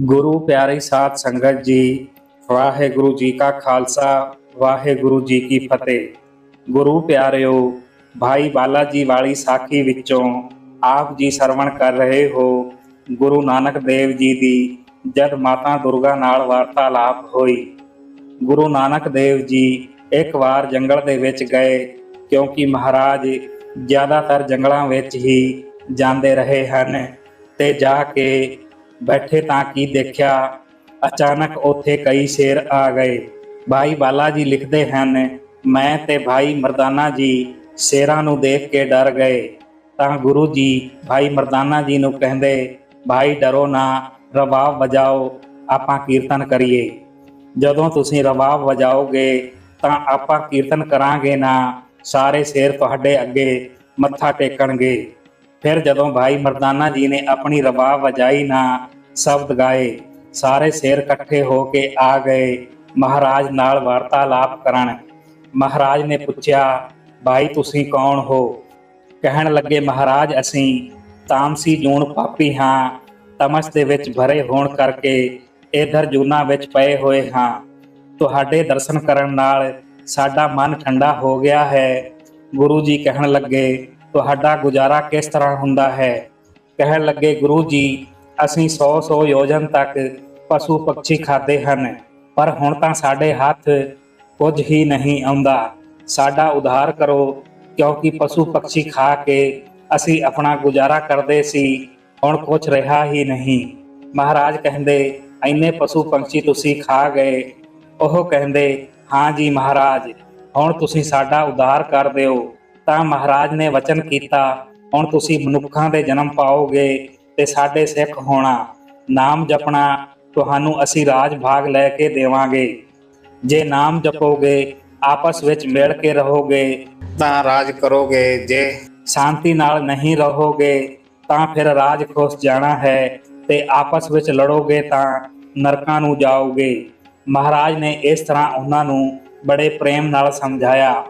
ਗੁਰੂ ਪਿਆਰੀ ਸਾਧ ਸੰਗਤ ਜੀ, ਵਾਹਿਗੁਰੂ ਜੀ ਕਾ ਖਾਲਸਾ, ਵਾਹਿਗੁਰੂ ਜੀ ਕੀ ਫਤਿਹ। ਗੁਰੂ ਪਿਆਰਿਓ, ਭਾਈ ਬਾਲਾ ਜੀ ਵਾਲੀ ਸਾਖੀ ਵਿੱਚੋਂ ਆਪ ਜੀ ਸਰਵਣ ਕਰ ਰਹੇ ਹੋ। ਗੁਰੂ ਨਾਨਕ ਦੇਵ ਜੀ ਦੀ ਜਦ ਮਾਤਾ ਦੁਰਗਾ ਨਾਲ ਵਾਰਤਾਲਾਪ ਹੋਈ। ਗੁਰੂ ਨਾਨਕ ਦੇਵ ਜੀ ਇੱਕ ਵਾਰ ਜੰਗਲ ਦੇ ਵਿੱਚ ਗਏ, ਕਿਉਂਕਿ ਮਹਾਰਾਜ ਜ਼ਿਆਦਾਤਰ ਜੰਗਲਾਂ ਵਿੱਚ ਹੀ ਜਾਂਦੇ ਰਹੇ ਹਨ ਤੇ ਜਾ ਕੇ ਬੈਠੇ ਤਾਂ ਕੀ ਦੇਖਿਆ? ਅਚਾਨਕ ਉੱਥੇ ਕਈ ਸ਼ੇਰ ਆ ਗਏ। ਭਾਈ ਬਾਲਾ ਜੀ ਲਿਖਦੇ ਹਨ, ਮੈਂ ਤੇ ਭਾਈ ਮਰਦਾਨਾ ਜੀ ਸ਼ੇਰਾਂ ਨੂੰ ਦੇਖ ਕੇ ਡਰ ਗਏ। ਤਾਂ ਗੁਰੂ ਜੀ ਭਾਈ ਮਰਦਾਨਾ ਜੀ ਨੂੰ ਕਹਿੰਦੇ, ਭਾਈ ਡਰੋ ਨਾ ਰਬਾਬ ਵਜਾਓ, ਆਪਾਂ ਕੀਰਤਨ ਕਰੀਏ। ਜਦੋਂ ਤੁਸੀਂ ਰਬਾਬ ਵਜਾਓਗੇ, ਤਾਂ ਆਪਾਂ ਕੀਰਤਨ ਕਰਾਂਗੇ ਨਾ, ਸਾਰੇ ਸ਼ੇਰ ਤੁਹਾਡੇ ਅੱਗੇ ਮੱਥਾ ਟੇਕਣਗੇ। ਫਿਰ ਜਦੋਂ ਭਾਈ ਮਰਦਾਨਾ ਜੀ ਨੇ ਆਪਣੀ ਰਬਾਬ ਵਜਾਈ ਨਾ ਸ਼ਬਦ ਗਾਏ, ਸਾਰੇ ਸ਼ੇਰ ਇਕੱਠੇ ਹੋ ਕੇ ਆ ਗਏ, ਮਹਾਰਾਜ ਨਾਲ ਵਾਰਤਾਲਾਪ ਕਰਨ। ਮਹਾਰਾਜ ਨੇ ਪੁੱਛਿਆ, ਭਾਈ, ਤੁਸੀਂ ਕੌਣ ਹੋ? ਕਹਿਣ ਲੱਗੇ, ਮਹਾਰਾਜ, ਅਸੀਂ ਤਾਮਸੀ ਜੂਨ ਪਾਪੀ ਹਾਂ, ਤਮਸ ਦੇ ਵਿੱਚ ਭਰੇ ਹੋਣ ਕਰਕੇ ਇਧਰ ਜੂਨਾ ਵਿੱਚ ਪਏ ਹੋਏ ਹਾਂ। ਤੁਹਾਡੇ ਦਰਸ਼ਨ ਕਰਨ ਨਾਲ ਸਾਡਾ ਮਨ ਠੰਡਾ ਹੋ ਗਿਆ ਹੈ। ਗੁਰੂ ਜੀ ਕਹਿਣ ਲੱਗੇ ਤੁਹਾਡਾ ਗੁਜ਼ਾਰਾ ਕਿਸ ਤਰ੍ਹਾਂ ਹੁੰਦਾ ਹੈ? ਕਹਿਣ ਲੱਗੇ, ਗੁਰੂ ਜੀ, ਅਸੀਂ 100 100 ਯੋਜਨ ਤੱਕ ਪਸ਼ੂ ਪੰਛੀ ਖਾਦੇ ਹਨ, ਪਰ ਹੁਣ ਤਾਂ ਸਾਡੇ ਹੱਥ ਕੁਝ ਹੀ ਨਹੀਂ ਆਉਂਦਾ। ਸਾਡਾ ਉਧਾਰ ਕਰੋ, ਕਿਉਂਕਿ ਪਸ਼ੂ ਪੰਛੀ ਖਾ ਕੇ ਅਸੀਂ ਆਪਣਾ ਗੁਜ਼ਾਰਾ ਕਰਦੇ ਸੀ, ਹੁਣ ਕੁਝ ਰਿਹਾ ਹੀ ਨਹੀਂ। ਮਹਾਰਾਜ ਕਹਿੰਦੇ ਐਨੇ ਪਸ਼ੂ ਪੰਛੀ ਤੁਸੀਂ ਖਾ ਗਏ। ਉਹ ਕਹਿੰਦੇ, ਹਾਂ ਜੀ ਮਹਾਰਾਜ, ਹੁਣ ਤੁਸੀਂ ਸਾਡਾ ਉਧਾਰ ਕਰ ਦਿਓ। ਤਾਂ ਮਹਾਰਾਜ ਨੇ ਵਚਨ ਕੀਤਾ, ਹੁਣ ਤੁਸੀਂ ਮਨੁੱਖਾਂ ਦੇ ਜਨਮ ਪਾਓਗੇ ਤੇ ਸਾਡੇ ਸਿੱਖ ਹੋਣਾ, ਨਾਮ ਜਪਣਾ ਤੁਹਾਨੂੰ ਅਸੀਂ ਰਾਜ ਭਾਗ ਲੈ ਕੇ ਦੇਵਾਂਗੇ। ਜੇ ਨਾਮ ਜਪੋਗੇ, ਆਪਸ ਵਿੱਚ ਮਿਲ ਕੇ ਰਹੋਗੇ, ਤਾਂ ਰਾਜ ਕਰੋਗੇ। ਜੇ ਸ਼ਾਂਤੀ ਨਾਲ ਨਹੀਂ ਰਹੋਗੇ, ਤਾਂ ਫਿਰ ਰਾਜ ਖੁਸ਼ ਜਾਣਾ ਹੈ ਤੇ ਆਪਸ ਵਿੱਚ ਲੜੋਗੇ ਤਾਂ ਨਰਕਾਂ ਨੂੰ ਜਾਓਗੇ। ਮਹਾਰਾਜ ਨੇ ਇਸ ਤਰ੍ਹਾਂ ਉਹਨਾਂ ਨੂੰ ਬੜੇ ਪ੍ਰੇਮ ਨਾਲ ਸਮਝਾਇਆ।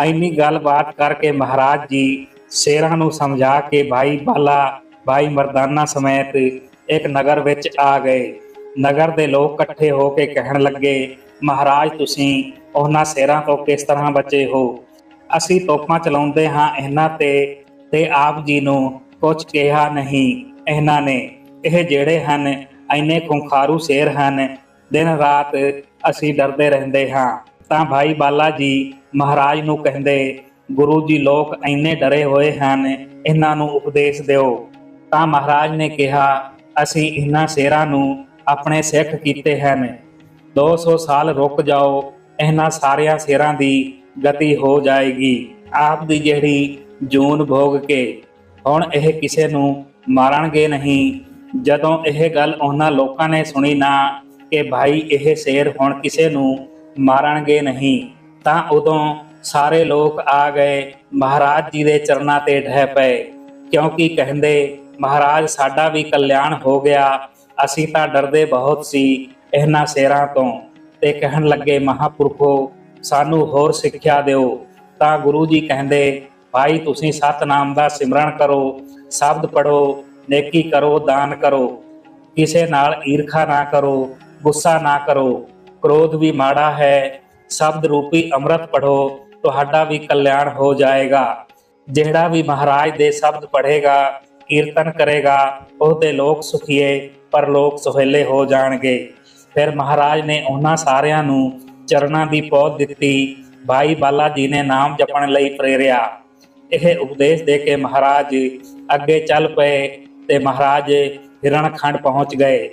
ਐਨੀ ਗੱਲਬਾਤ ਕਰਕੇ ਮਹਾਰਾਜ ਜੀ ਸ਼ੇਰਾਂ ਨੂੰ ਸਮਝਾ ਕੇ ਭਾਈ ਬਾਲਾ ਭਾਈ ਮਰਦਾਨਾ ਸਮੇਤ ਇੱਕ ਨਗਰ ਵਿੱਚ ਆ ਗਏ। ਨਗਰ ਦੇ ਲੋਕ ਇਕੱਠੇ ਹੋ ਕੇ ਕਹਿਣ ਲੱਗੇ, ਮਹਾਰਾਜ, ਤੁਸੀਂ ਉਹਨਾਂ ਸ਼ੇਰਾਂ ਤੋਂ ਕਿਸ ਤਰ੍ਹਾਂ ਬਚੇ ਹੋ? ਅਸੀਂ ਤੋਪਾਂ ਚਲਾਉਂਦੇ ਹਾਂ ਇਹਨਾਂ ਤੇ ਤੇ ਆਪ ਜੀ ਨੂੰ ਕੁਝ ਕਿਹਾ ਨਹੀਂ ਇਹਨਾਂ ਨੇ। ਇਹ ਜਿਹੜੇ ਹਨ, ਐਨੇ ਖੁੰਖਾਰੂ ਸ਼ੇਰ ਹਨ ਦਿਨ ਰਾਤ ਅਸੀਂ ਡਰਦੇ ਰਹਿੰਦੇ ਹਾਂ। ਤਾਂ ਭਾਈ ਬਾਲਾ ਜੀ ਮਹਾਰਾਜ ਨੂੰ ਕਹਿੰਦੇ, ਗੁਰੂ ਜੀ, ਲੋਕ ਐਨੇ ਡਰੇ ਹੋਏ ਹਨ, ਇਹਨਾਂ ਨੂੰ ਉਪਦੇਸ਼ ਦਿਓ। ਤਾਂ ਮਹਾਰਾਜ ਨੇ ਕਿਹਾ, ਅਸੀਂ ਇਹਨਾਂ ਸ਼ੇਰਾਂ ਨੂੰ ਆਪਣੇ ਸਿੱਖ ਕੀਤੇ ਹਨ। 200 ਸਾਲ ਰੁਕ ਜਾਓ, ਇਹਨਾਂ ਸਾਰਿਆਂ ਸ਼ੇਰਾਂ ਦੀ ਗਤੀ ਹੋ ਜਾਏਗੀ। ਆਪ ਦੀ ਜਿਹੜੀ ਜੂਨ ਭੋਗ ਕੇ ਹੁਣ ਇਹ ਕਿਸੇ ਨੂੰ ਮਾਰਨਗੇ ਨਹੀਂ। ਜਦੋਂ ਇਹ ਗੱਲ ਉਹਨਾਂ ਲੋਕਾਂ ਨੇ ਸੁਣੀ ਨਾ ਕਿ ਭਾਈ ਇਹ ਸ਼ੇਰ ਹੁਣ ਕਿਸੇ ਨੂੰ ਮਾਰਨਗੇ ਨਹੀਂ, ਤਾਂ ਉਦੋਂ ਸਾਰੇ ਲੋਕ ਆ ਗਏ, ਮਹਾਰਾਜ ਜੀ ਦੇ ਚਰਨਾਂ ਤੇ ਢਹਿ ਪਏ। ਕਿਉਂਕਿ ਕਹਿੰਦੇ, ਮਹਾਰਾਜ, ਸਾਡਾ ਵੀ ਕਲਿਆਣ ਹੋ ਗਿਆ, ਅਸੀਂ ਤਾਂ ਡਰਦੇ ਬਹੁਤ ਸੀ ਇਹਨਾਂ ਸ਼ੇਰਾਂ ਤੋਂ। ਤੇ ਕਹਿਣ ਲੱਗੇ, ਮਹਾਪੁਰਖੋ, ਸਾਨੂੰ ਹੋਰ ਸਿੱਖਿਆ ਦਿਓ। ਤਾਂ ਗੁਰੂ ਜੀ ਕਹਿੰਦੇ, ਭਾਈ, ਤੁਸੀਂ ਸਤਨਾਮ ਦਾ ਸਿਮਰਨ ਕਰੋ, ਸ਼ਬਦ ਪੜੋ ਨੇਕੀ ਕਰੋ, ਦਾਨ ਕਰੋ। ਕਿਸੇ ਨਾਲ ਈਰਖਾ ਨਾ ਕਰੋ, ਗੁੱਸਾ ਨਾ ਕਰੋ। ਕ੍ਰੋਧ ਵੀ ਮਾੜਾ ਹੈ, ਸ਼ਬਦ ਰੂਪੀ ਅੰਮ੍ਰਿਤ ਪੜੋ ਤੁਹਾਡਾ ਵੀ ਕਲਿਆਣ ਹੋ ਜਾਏਗਾ। ਜਿਹੜਾ ਵੀ ਮਹਾਰਾਜ ਦੇ ਸ਼ਬਦ ਪੜ੍ਹੇਗਾ, ਕੀਰਤਨ ਕਰੇਗਾ, ਉਹਦੇ ਲੋਕ ਸੁਖੀਏ, ਪਰ ਲੋਕ ਸੁਹੇਲੇ ਹੋ ਜਾਣਗੇ। ਫਿਰ ਮਹਾਰਾਜ ਨੇ ਉਹਨਾਂ ਸਾਰਿਆਂ ਨੂੰ ਚਰਨਾਂ ਦੀ ਪੌਦ ਦਿੱਤੀ, ਭਾਈ ਬਾਲਾ ਜੀ ਨੇ ਨਾਮ ਜਪਣ ਲਈ ਪ੍ਰੇਰਿਆ। ਇਹ ਉਪਦੇਸ਼ ਦੇ ਕੇ ਮਹਾਰਾਜ ਅੱਗੇ ਚੱਲ ਪਏ ਤੇ ਮਹਾਰਾਜ ਹਿਰਣਖੰਡ ਪਹੁੰਚ ਗਏ।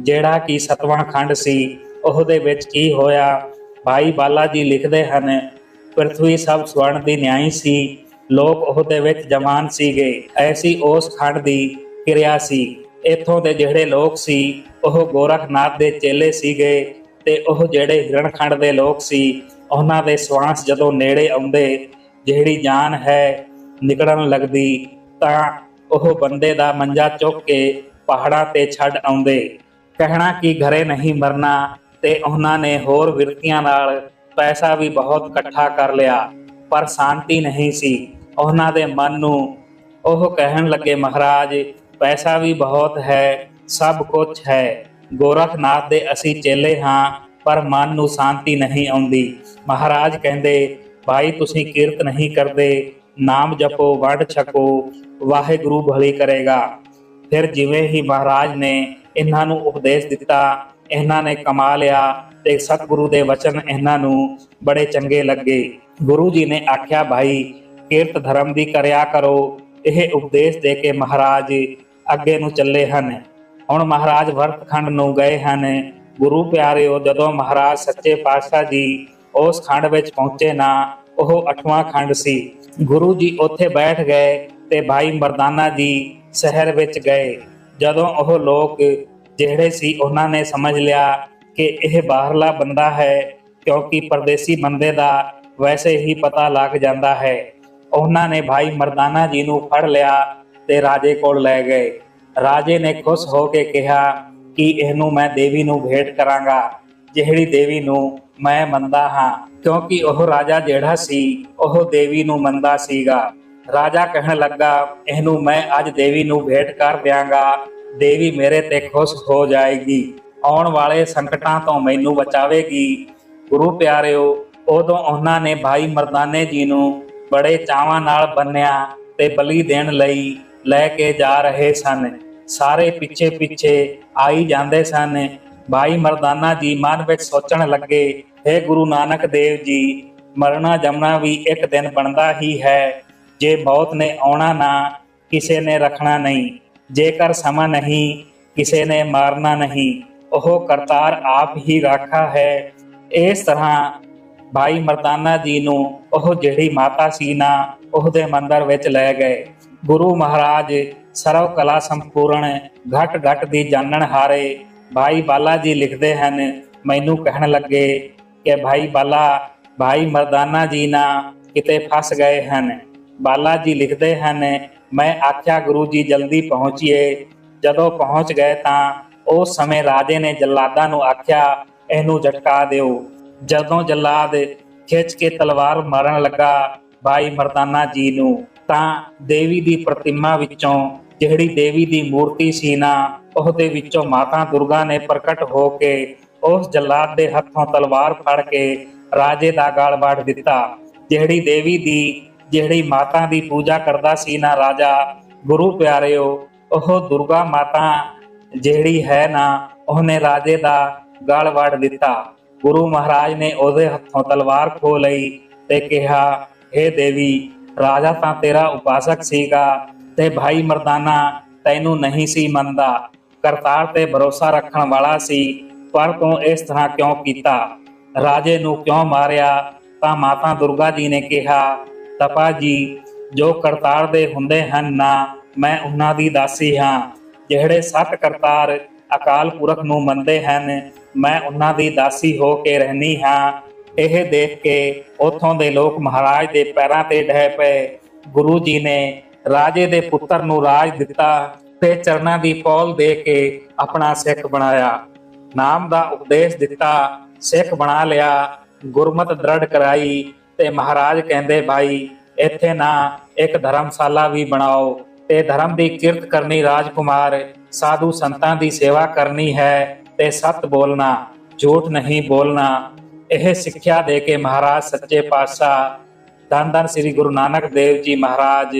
ਜਿਹੜਾ ਕਿ ਸਤਵਣ ਖੰਡ ਸੀ ਉਹਦੇ ਵਿੱਚ ਕੀ ਹੋਇਆ? ਭਾਈ ਬਾਲਾ ਜੀ ਲਿਖਦੇ ਹਨ ਪ੍ਰithvi ਸਭ ਸਵਰਣ ਦੀ ਨਿਆਈ ਸੀ, ਲੋਕ ਉਹਦੇ ਵਿੱਚ ਜਮਾਨ ਸੀਗੇ। ਐਸੀ ਉਸ ਖੰਡ ਦੀ ਕਿਰਿਆ ਸੀ। ਇੱਥੋਂ ਦੇ ਜਿਹੜੇ ਲੋਕ ਸੀ, ਉਹ ਗੋਰਖਨਾਥ ਦੇ ਚੇਲੇ ਸੀਗੇ ਤੇ ਉਹ ਜਿਹੜੇ ਹਿਰਣਖੰਡ ਦੇ ਲੋਕ ਸੀ, ਉਹਨਾਂ ਦੇ ਸਵਾਸ ਜਦੋਂ ਨੇੜੇ ਆਉਂਦੇ, ਜਿਹੜੀ ਜਾਨ ਹੈ ਨਿਕਲਣ ਲੱਗਦੀ, ਤਾਂ ਉਹ ਬੰਦੇ ਦਾ ਮੰਜਾ ਚੁੱਕ ਕੇ ਪਹਾੜਾਂ ਤੇ ਛੱਡ ਆਉਂਦੇ। ਕਹਿਣਾ ਕਿ ਘਰੇ ਨਹੀਂ ਮਰਨਾ ਤੇ ਉਹਨਾਂ ਨੇ ਹੋਰ ਵਿਰਤੀਆਂ ਨਾਲ ਪੈਸਾ ਵੀ ਬਹੁਤ ਇਕੱਠਾ ਕਰ ਲਿਆ, ਪਰ ਸ਼ਾਂਤੀ ਨਹੀਂ ਸੀ। ਉਹਨਾਂ ਦੇ ਮਨ ਨੂੰ ਉਹ ਕਹਿਣ ਲੱਗੇ, ਮਹਾਰਾਜ, ਪੈਸਾ ਵੀ ਬਹੁਤ ਹੈ, ਸਭ ਕੁਝ ਹੈ। ਗੋਰਖਨਾਥ ਦੇ ਅਸੀਂ ਚੇਲੇ ਹਾਂ, ਪਰ ਮਨ ਨੂੰ ਸ਼ਾਂਤੀ ਨਹੀਂ ਆਉਂਦੀ। ਮਹਾਰਾਜ ਕਹਿੰਦੇ, ਭਾਈ, ਤੁਸੀਂ ਕੀਰਤ ਨਹੀਂ ਕਰਦੇ, ਨਾਮ ਜਪੋ, ਵੰਡ ਛਕੋ, ਵਾਹਿਗੁਰੂ ਭਲੀ ਕਰੇਗਾ। ਫਿਰ ਜਿਵੇਂ ਹੀ ਮਹਾਰਾਜ ਨੇ ਇਹਨਾਂ ਨੂੰ ਉਪਦੇਸ਼ ਦਿੱਤਾ ਇਹਨਾਂ ਨੇ ਕਮਾ ਲਿਆ ਤੇ ਸਤਿਗੁਰੂ ਦੇ ਵਚਨ ਇਹਨਾਂ ਨੂੰ ਬੜੇ ਚੰਗੇ ਲੱਗੇ। ਗੁਰੂ ਜੀ ਨੇ ਆਖਿਆ, ਭਾਈ, ਕੀਰਤ ਧਰਮ ਦੀ ਕਰਿਆ ਕਰੋ। ਇਹ ਉਪਦੇਸ਼ ਦੇ ਕੇ ਮਹਾਰਾਜ ਅੱਗੇ ਨੂੰ ਚੱਲੇ ਹਨ। ਹੁਣ ਮਹਾਰਾਜ ਵਰਤਖੰਡ ਨੂੰ ਗਏ ਹਨ। ਗੁਰੂ ਪਿਆਰਿਓ, ਜਦੋਂ ਮਹਾਰਾਜ ਸੱਚੇ ਪਾਤਸ਼ਾਹ ਜੀ ਉਸ ਖੰਡ ਵਿੱਚ ਪਹੁੰਚੇ ਨਾ, ਉਹ ਅਠਵਾਂ ਖੰਡ ਸੀ। ਗੁਰੂ ਜੀ ਉੱਥੇ ਬੈਠ ਗਏ ਤੇ ਭਾਈ ਮਰਦਾਨਾ ਜੀ ਸ਼ਹਿਰ ਵਿੱਚ ਗਏ। ਜਦੋਂ ਉਹ ਲੋਕ ਜਿਹੜੇ ਸੀ, ਉਹਨਾਂ ਨੇ ਸਮਝ ਲਿਆ ਕਿ ਇਹ ਬਾਹਰਲਾ ਬੰਦਾ ਹੈ, ਕਿਉਂਕਿ ਪਰਦੇਸੀ ਬੰਦੇ ਦਾ ਵੈਸੇ ਹੀ ਪਤਾ ਲੱਗ ਜਾਂਦਾ ਹੈ। ਉਹਨਾਂ ਨੇ ਭਾਈ ਮਰਦਾਨਾ ਜੀ ਨੂੰ ਫੜ ਲਿਆ ਤੇ ਰਾਜੇ ਕੋਲ ਲੈ ਗਏ। ਰਾਜੇ ਨੇ ਖੁਸ਼ ਹੋ ਕੇ ਕਿਹਾ ਕਿ ਇਹਨੂੰ ਮੈਂ ਦੇਵੀ ਨੂੰ ਭੇਟ ਕਰਾਂਗਾ। ਜਿਹੜੀ ਦੇਵੀ ਨੂੰ ਮੈਂ ਮੰਨਦਾ ਹਾਂ, ਕਿਉਂਕਿ ਉਹ ਰਾਜਾ ਜਿਹੜਾ ਸੀ, ਉਹ ਦੇਵੀ ਨੂੰ ਮੰਨਦਾ ਸੀਗਾ। ਰਾਜਾ ਕਹਿਣ ਲੱਗਾ, ਇਹਨੂੰ ਮੈਂ ਅੱਜ ਦੇਵੀ ਨੂੰ ਭੇਟ ਕਰ ਦਿਆਂਗਾ। ਦੇਵੀ ਮੇਰੇ ਤੇ ਖੁਸ਼ ਹੋ ਜਾਏਗੀ। ਆਉਣ ਵਾਲੇ ਸੰਕਟਾਂ ਤੋਂ ਮੈਨੂੰ ਬਚਾਵੇਗੀ। ਗੁਰੂ ਪਿਆਰਿਓ, ਉਦੋਂ ਉਹਨਾਂ ਨੇ ਭਾਈ ਮਰਦਾਨੇ ਜੀ ਨੂੰ ਬੜੇ ਚਾਵਾਂ ਨਾਲ ਬੰਨਿਆ ਤੇ ਬਲੀ ਦੇਣ ਲਈ ਲੈ ਕੇ ਜਾ ਰਹੇ ਸਨ। ਸਾਰੇ ਪਿੱਛੇ ਪਿੱਛੇ ਆਈ ਜਾਂਦੇ ਸਨ। ਭਾਈ ਮਰਦਾਨਾ ਜੀ ਮਨ ਵਿੱਚ ਸੋਚਣ ਲੱਗੇ हे ਗੁਰੂ ਨਾਨਕ ਦੇਵ ਜੀ, ਮਰਨਾ ਜਮਣਾ ਵੀ ਇੱਕ ਦਿਨ ਬਣਦਾ ਹੀ ਹੈ। ਜੇ ਮੌਤ ਨੇ ਆਉਣਾ ਨਾ, ਕਿਸੇ ਨੇ ਰੱਖਣਾ ਨਹੀਂ। ਜੇਕਰ ਸਮਾਂ ਨਹੀਂ, ਕਿਸੇ ਨੇ ਮਾਰਨਾ ਨਹੀਂ, ਉਹ ਕਰਤਾਰ ਆਪ ਹੀ ਰਾਖਾ ਹੈ। ਇਸ ਤਰ੍ਹਾਂ ਭਾਈ ਮਰਦਾਨਾ ਜੀ ਨੂੰ ਉਹ ਜਿਹੜੀ ਮਾਤਾ ਸੀ ਨਾ, ਉਹਦੇ ਮੰਦਰ ਵਿੱਚ ਲੈ ਗਏ। ਗੁਰੂ ਮਹਾਰਾਜ ਸਰਵ ਕਲਾ ਸੰਪੂਰਨ ਘਟ ਘਟ ਦੀ ਜਾਣਨ ਹਾਰੇ ਭਾਈ ਬਾਲਾ ਜੀ ਲਿਖਦੇ ਹਨ, ਮੈਨੂੰ ਕਹਿਣ ਲੱਗੇ ਕਿ ਭਾਈ ਬਾਲਾ, ਭਾਈ ਮਰਦਾਨਾ ਜੀ ਨਾ ਕਿਤੇ ਫਸ ਗਏ ਹਨ। ਬਾਲਾ ਜੀ ਲਿਖਦੇ ਹਨ ਮੈਂ ਆਖਿਆ, ਗੁਰੂ ਜੀ, ਜਲਦੀ ਪਹੁੰਚੀਏ। ਜਦੋਂ ਪਹੁੰਚ ਗਏ ਤਾਂ ਉਸ ਸਮੇਂ ਰਾਜੇ ਨੇ ਜਲਾਦਾਂ ਨੂੰ ਆਖਿਆ, ਇਹਨੂੰ ਝਟਕਾ ਦਿਓ। ਜਦੋਂ ਜਲਾਦ ਖਿੱਚ ਕੇ ਤਲਵਾਰ ਮਾਰਨ ਲੱਗਾ ਭਾਈ ਮਰਦਾਨਾ ਜੀ ਨੂੰ, ਤਾਂ ਦੇਵੀ ਦੀ ਪ੍ਰਤਿਮਾ ਵਿੱਚੋਂ ਜਿਹੜੀ ਦੇਵੀ ਦੀ ਮੂਰਤੀ ਸੀ ਨਾ, ਉਹਦੇ ਵਿੱਚੋਂ ਮਾਤਾ ਦੁਰਗਾ ਨੇ ਪ੍ਰਕਟ ਹੋ ਕੇ ਉਸ ਜਲਾਦ ਦੇ ਹੱਥੋਂ ਤਲਵਾਰ ਫੜ ਕੇ ਰਾਜੇ ਦਾ ਗਾਲ ਵੱਢ ਦਿੱਤਾ, ਜਿਹੜੀ ਦੇਵੀ ਦੀ ਜਿਹੜੀ ਮਾਤਾ ਦੀ ਪੂਜਾ ਕਰਦਾ ਸੀ ਨਾ ਰਾਜਾ, ਗੁਰੂ ਪਿਆਰਿਓ, ਉਹ ਦੁਰਗਾ ਮਾਤਾ ਜਿਹੜੀ ਹੈ ਨਾ, ਉਹਨੇ ਰਾਜੇ ਦਾ ਗਲ ਵੜ ਦਿੱਤਾ। ਗੁਰੂ ਮਹਾਰਾਜ ਨੇ ਉਹਦੇ ਹੱਥੋਂ ਤਲਵਾਰ ਖੋ ਲਈ ਤੇ ਕਿਹਾ हे ਦੇਵੀ, ਰਾਜਾ ਤਾਂ ਤੇਰਾ ਉਪਾਸਕ ਸੀਗਾ ਤੇ ਭਾਈ ਮਰਦਾਨਾ ਤੈਨੂੰ ਨਹੀਂ ਸੀ ਮੰਨਦਾ। ਕਰਤਾਰ ਤੇ ਭਰੋਸਾ ਰੱਖਣ ਵਾਲਾ ਸੀ, ਪਰ ਤੂੰ ਇਸ ਤਰ੍ਹਾਂ ਕਿਉਂ ਕੀਤਾ? ਰਾਜੇ ਨੂੰ ਕਿਉਂ ਮਾਰਿਆ? ਤਾਂ ਮਾਤਾ ਦੁਰਗਾ ਜੀ ਨੇ ਕਿਹਾ ਤਪਾ ਜੀ, ਜੋ ਕਰਤਾਰ ਦੇ ਹੁੰਦੇ ਹਨ ਨਾ, ਮੈਂ ਉਹਨਾਂ ਦੀ ਦਾਸੀ ਹਾਂ। ਜਿਹੜੇ ਸੱਤ ਕਰਤਾਰ ਅਕਾਲ ਪੁਰਖ ਨੂੰ ਮੰਨਦੇ ਹਨ, ਮੈਂ ਉਹਨਾਂ ਦੀ ਦਾਸੀ ਹੋ ਕੇ ਰਹਿਣੀ ਹਾਂ। ਇਹ ਦੇਖ ਕੇ ਉਥੋਂ ਦੇ ਲੋਕ ਮਹਾਰਾਜ ਦੇ ਪੈਰਾਂ ਤੇ ਡਹਿ ਪਏ। ਗੁਰੂ ਜੀ ਨੇ ਰਾਜੇ ਦੇ ਪੁੱਤਰ ਨੂੰ ਰਾਜ ਦਿੱਤਾ ਤੇ ਚਰਨਾਂ ਦੀ ਪੌਲ ਦੇ ਕੇ ਆਪਣਾ ਸਿੱਖ ਬਣਾਇਆ। ਨਾਮ ਦਾ ਉਪਦੇਸ਼ ਦਿੱਤਾ, ਸਿੱਖ ਬਣਾ ਲਿਆ, ਗੁਰਮਤ ਦ੍ਰਿੜ ਕਰਾਈ ਤੇ ਮਹਾਰਾਜ ਕਹਿੰਦੇ ਭਾਈ ਇੱਥੇ ਨਾ ਇੱਕ ਧਰਮਸ਼ਾਲਾ ਵੀ ਬਣਾਓ। ਤੇ ਧਰਮ ਦੀ ਕਿਰਤ ਕਰਨੀ ਰਾਜਕੁਮਾਰ, ਸਾਧੂ ਸੰਤਾਂ ਦੀ ਸੇਵਾ ਕਰਨੀ ਹੈ ਤੇ ਸੱਤ ਬੋਲਣਾ, ਝੂਠ ਨਹੀਂ ਬੋਲਣਾ। ਇਹ ਸਿੱਖਿਆ ਦੇ ਕੇ ਮਹਾਰਾਜ ਸੱਚੇ ਪਾਤਸ਼ਾਹ ਧੰਨ ਧੰਨ ਸ੍ਰੀ ਗੁਰੂ ਨਾਨਕ ਦੇਵ ਜੀ ਮਹਾਰਾਜ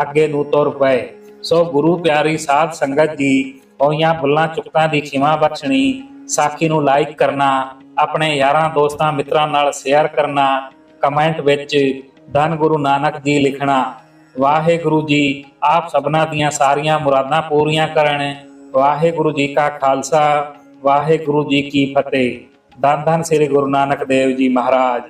ਅੱਗੇ ਨੂੰ ਤੁਰ ਪਏ। ਸੋ ਗੁਰੂ ਪਿਆਰੀ ਸਾਧ ਸੰਗਤ ਜੀ, ਹੋਈਆਂ ਬੁੱਲਾਂ ਚੁੱਕਾਂ ਦੀ ਖਿਮਾ ਬਖਸ਼ਣੀ, ਸਾਖੀ ਨੂੰ ਲਾਈਕ ਕਰਨਾ, ਆਪਣੇ ਯਾਰਾਂ, ਦੋਸਤਾਂ, ਮਿੱਤਰਾਂ ਨਾਲ ਸ਼ੇਅਰ ਕਰਨਾ ਕਮੈਂਟ ਵਿੱਚ ਧੰਨ ਗੁਰੂ ਨਾਨਕ ਜੀ ਲਿਖਣਾ, ਵਾਹਿਗੁਰੂ ਜੀ ਆਪ ਸਭਨਾ ਦੀਆਂ ਸਾਰੀਆਂ ਮੁਰਾਦਾਂ ਪੂਰੀਆਂ ਕਰਨ, ਵਾਹਿਗੁਰੂ ਜੀ ਕਾ ਖਾਲਸਾ, ਵਾਹਿਗੁਰੂ ਜੀ ਕੀ ਫਤਿਹ। ਧੰਨ ਧੰਨ ਸ੍ਰੀ ਗੁਰੂ ਨਾਨਕ ਦੇਵ ਜੀ ਮਹਾਰਾਜ।